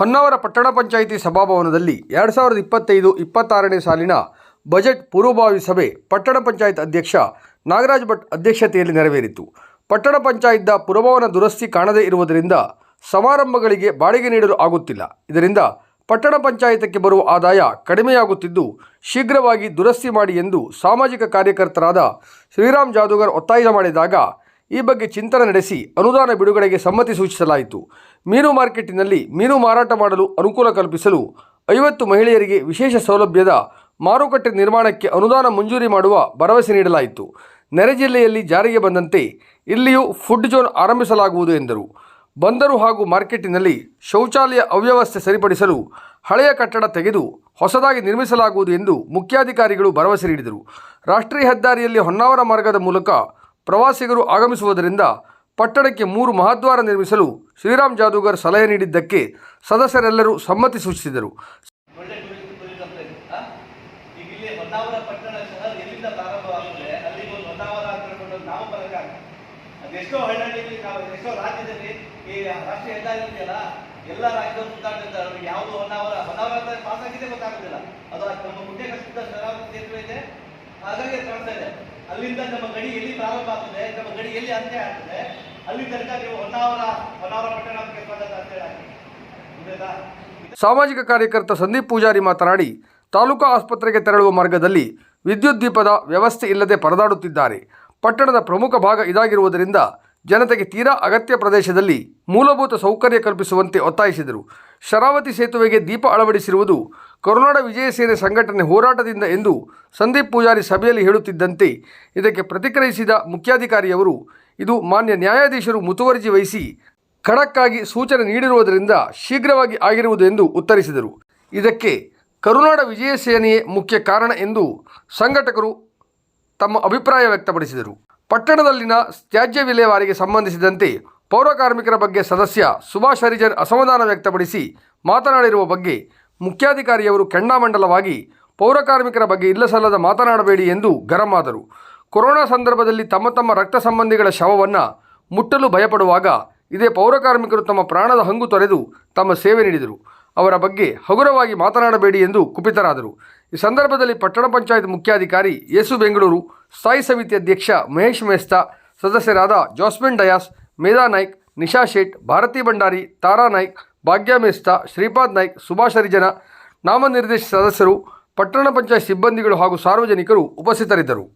ಹೊನ್ನಾವರ ಪಟ್ಟಣ ಪಂಚಾಯಿತಿ ಸಭಾಭವನದಲ್ಲಿ ಎರಡು ಸಾವಿರದ ಇಪ್ಪತ್ತೈದು, ಇಪ್ಪತ್ತಾರನೇ ಸಾಲಿನ ಬಜೆಟ್ ಪೂರ್ವಭಾವಿ ಸಭೆ ಪಟ್ಟಣ ಪಂಚಾಯತ್ ಅಧ್ಯಕ್ಷ ನಾಗರಾಜ್ ಭಟ್ ಅಧ್ಯಕ್ಷತೆಯಲ್ಲಿ ನೆರವೇರಿತು. ಪಟ್ಟಣ ಪಂಚಾಯತ್ ಪುರಭವನ ದುರಸ್ತಿ ಕಾಣದೇ ಇರುವುದರಿಂದ ಸಮಾರಂಭಗಳಿಗೆ ಬಾಡಿಗೆ ನೀಡಲು ಆಗುತ್ತಿಲ್ಲ. ಇದರಿಂದ ಪಟ್ಟಣ ಪಂಚಾಯತಕ್ಕೆ ಬರುವ ಆದಾಯ ಕಡಿಮೆಯಾಗುತ್ತಿದ್ದು, ಶೀಘ್ರವಾಗಿ ದುರಸ್ತಿ ಮಾಡಿ ಎಂದು ಸಾಮಾಜಿಕ ಕಾರ್ಯಕರ್ತರಾದ ಶ್ರೀರಾಮ್ ಜಾದೂಗರ್ ಒತ್ತಾಯ ಮಾಡಿದಾಗ ಈ ಬಗ್ಗೆ ಚಿಂತನೆ ನಡೆಸಿ ಅನುದಾನ ಬಿಡುಗಡೆಗೆ ಸಮ್ಮತಿ ಸೂಚಿಸಲಾಯಿತು. ಮೀನು ಮಾರ್ಕೆಟಿನಲ್ಲಿ ಮೀನು ಮಾರಾಟ ಮಾಡಲು ಅನುಕೂಲ ಕಲ್ಪಿಸಲು ಐವತ್ತು ಮಹಿಳೆಯರಿಗೆ ವಿಶೇಷ ಸೌಲಭ್ಯದ ಮಾರುಕಟ್ಟೆ ನಿರ್ಮಾಣಕ್ಕೆ ಅನುದಾನ ಮಂಜೂರಿ ಮಾಡುವ ಭರವಸೆ ನೀಡಲಾಯಿತು. ನೆರೆ ಜಿಲ್ಲೆಯಲ್ಲಿ ಜಾರಿಗೆ ಬಂದಂತೆ ಇಲ್ಲಿಯೂ ಫುಡ್ ಜೋನ್ ಆರಂಭಿಸಲಾಗುವುದು ಎಂದರು. ಬಂದರು ಹಾಗೂ ಮಾರ್ಕೆಟಿನಲ್ಲಿ ಶೌಚಾಲಯ ಅವ್ಯವಸ್ಥೆ ಸರಿಪಡಿಸಲು ಹಳೆಯ ಕಟ್ಟಡ ತೆಗೆದು ಹೊಸದಾಗಿ ನಿರ್ಮಿಸಲಾಗುವುದು ಎಂದು ಮುಖ್ಯಾಧಿಕಾರಿಗಳು ಭರವಸೆ ನೀಡಿದರು. ರಾಷ್ಟ್ರೀಯ ಹೆದ್ದಾರಿಯಲ್ಲಿ ಹೊನ್ನಾವರ ಮಾರ್ಗದ ಮೂಲಕ ಪ್ರವಾಸಿಗರು ಆಗಮಿಸುವುದರಿಂದ ಪಟ್ಟಣಕ್ಕೆ ಮೂರು ಮಹಾದ್ವಾರ ನಿರ್ಮಿಸಲು ಶ್ರೀರಾಮ್ ಜಾದೂಗರ್ ಸಲಹೆ ನೀಡಿದ್ದಕ್ಕೆ ಸದಸ್ಯರೆಲ್ಲರೂ ಸಮ್ಮತಿ ಸೂಚಿಸಿದರು. ಎಷ್ಟೋ ನಾವು ಎಷ್ಟೋ ರಾಜ್ಯದಲ್ಲಿ ಈ ರಾಷ್ಟ್ರೀಯ ಹೆದ್ದಾರಿ ಇದೆಯಲ್ಲ, ಎಲ್ಲ ರಾಜ್ಯದ ಸುತ್ತಾಡ್ತಿರ್ತಾರೆ. ಯಾವುದು ಹೊನ್ನಾವರ ಹೊನ್ನಾವರ ಪಾಸ್ ಆಗಿದೆ ಗೊತ್ತಾಗುತ್ತಿಲ್ಲ ಅದು ನಮ್ಮ ಮುಂದೆ ಕಷ್ಟ ಶರಾವತಿ ಸೇತುವೆ ಇದೆ, ಹಾಗಾಗಿ ಕಾಣ್ತಾ ಇದೆ. ಅಲ್ಲಿಂದ ನಮ್ಮ ಗಡಿ ಎಲ್ಲಿ ಪ್ರಾರಂಭ ಆಗ್ತದೆ, ನಮ್ಮ ಗಡಿ ಎಲ್ಲಿ ಅಂತ್ಯ ಆಗ್ತದೆ, ಅಲ್ಲಿ ತನಕ ನೀವು ಹೊನ್ನಾವರ ಹೊನ್ನಾವರ ಪಟ್ಟಣಕ್ಕೆ ಅಂತ ಸಾಮಾಜಿಕ ಕಾರ್ಯಕರ್ತ ಸಂದೀಪ್ ಪೂಜಾರಿ ಮಾತನಾಡಿ, ತಾಲೂಕಾ ಆಸ್ಪತ್ರೆಗೆ ತೆರಳುವ ಮಾರ್ಗದಲ್ಲಿ ವಿದ್ಯುತ್ ದೀಪದ ವ್ಯವಸ್ಥೆ ಇಲ್ಲದೆ ಪರದಾಡುತ್ತಿದ್ದಾರೆ. ಪಟ್ಟಣದ ಪ್ರಮುಖ ಭಾಗ ಇದಾಗಿರುವುದರಿಂದ ಜನತೆಗೆ ತೀರಾ ಅಗತ್ಯ ಪ್ರದೇಶದಲ್ಲಿ ಮೂಲಭೂತ ಸೌಕರ್ಯ ಕಲ್ಪಿಸುವಂತೆ ಒತ್ತಾಯಿಸಿದರು. ಶರಾವತಿ ಸೇತುವೆಗೆ ದೀಪ ಅಳವಡಿಸಿರುವುದು ಕರುನಾಡ ವಿಜಯ ಸೇನೆ ಸಂಘಟನೆ ಹೋರಾಟದಿಂದ ಎಂದು ಸಂದೀಪ್ ಪೂಜಾರಿ ಸಭೆಯಲ್ಲಿ ಹೇಳುತ್ತಿದ್ದಂತೆ ಇದಕ್ಕೆ ಪ್ರತಿಕ್ರಿಯಿಸಿದ ಮುಖ್ಯಾಧಿಕಾರಿಯವರು, ಇದು ಮಾನ್ಯ ನ್ಯಾಯಾಧೀಶರು ಮುತುವರ್ಜಿ ವಹಿಸಿ ಖಡಕ್ಕಾಗಿ ಸೂಚನೆ ನೀಡಿರುವುದರಿಂದ ಶೀಘ್ರವಾಗಿ ಆಗಿರುವುದು ಎಂದು ಉತ್ತರಿಸಿದರು. ಇದಕ್ಕೆ ಕರುನಾಡ ವಿಜಯ ಸೇನೆಯೇ ಮುಖ್ಯ ಕಾರಣ ಎಂದು ಸಂಘಟಕರು ತಮ್ಮ ಅಭಿಪ್ರಾಯ ವ್ಯಕ್ತಪಡಿಸಿದರು. ಪಟ್ಟಣದಲ್ಲಿನ ತ್ಯಾಜ್ಯ ವಿಲೇವಾರಿಗೆ ಸಂಬಂಧಿಸಿದಂತೆ ಪೌರ ಕಾರ್ಮಿಕರ ಬಗ್ಗೆ ಸದಸ್ಯ ಸುಭಾಷ್ ಹರಿಜನ್ ಅಸಮಾಧಾನ ವ್ಯಕ್ತಪಡಿಸಿ ಮಾತನಾಡಿರುವ ಬಗ್ಗೆ ಮುಖ್ಯಾಧಿಕಾರಿಯವರು ಕೆಂಡಾಮಂಡಲವಾಗಿ ಪೌರ ಕಾರ್ಮಿಕರ ಬಗ್ಗೆ ಇಲ್ಲಸಲ್ಲದ ಮಾತನಾಡಬೇಡಿ ಎಂದು ಗರಂ ಆದರು. ಕೊರೋನಾ ಸಂದರ್ಭದಲ್ಲಿ ತಮ್ಮ ತಮ್ಮ ರಕ್ತ ಸಂಬಂಧಿಗಳ ಶವವನ್ನು ಮುಟ್ಟಲು ಭಯಪಡುವಾಗ ಇದೇ ಪೌರ ಕಾರ್ಮಿಕರು ತಮ್ಮ ಪ್ರಾಣದ ಹಂಗು ತೊರೆದು ತಮ್ಮ ಸೇವೆ ನೀಡಿದರು. ಅವರ ಬಗ್ಗೆ ಹಗುರವಾಗಿ ಮಾತನಾಡಬೇಡಿ ಎಂದು ಕುಪಿತರಾದರು. ಈ ಸಂದರ್ಭದಲ್ಲಿ ಪಟ್ಟಣ ಪಂಚಾಯತ್ ಮುಖ್ಯಾಧಿಕಾರಿ ಯೇಸು ಬೆಂಗಳೂರು ಸ್ಥಾಯಿ ಸಮಿತಿ ಅಧ್ಯಕ್ಷ ಮಹೇಶ್ ಮೇಸ್ತಾ ಸದಸ್ಯರಾದ ಜಾಸ್ಮಿನ್ ಡಯಾಸ್, ಮೇಧಾ ನಾಯ್ಕ್, ನಿಶಾ ಶೇಟ್, ಭಾರತಿ ಭಂಡಾರಿ, ತಾರಾ ನಾಯ್ಕ್, ಭಾಗ್ಯ ಮೇಸ್ತಾ ಶ್ರೀಪಾದ್ ನಾಯ್ಕ್, ಸುಭಾಷ್ ಹರಿಜನ ನಾಮನಿರ್ದೇಶಿತ ಸದಸ್ಯರು, ಪಟ್ಟಣ ಪಂಚಾಯತ್ ಸಿಬ್ಬಂದಿಗಳು ಹಾಗೂ ಸಾರ್ವಜನಿಕರು ಉಪಸ್ಥಿತರಿದ್ದರು.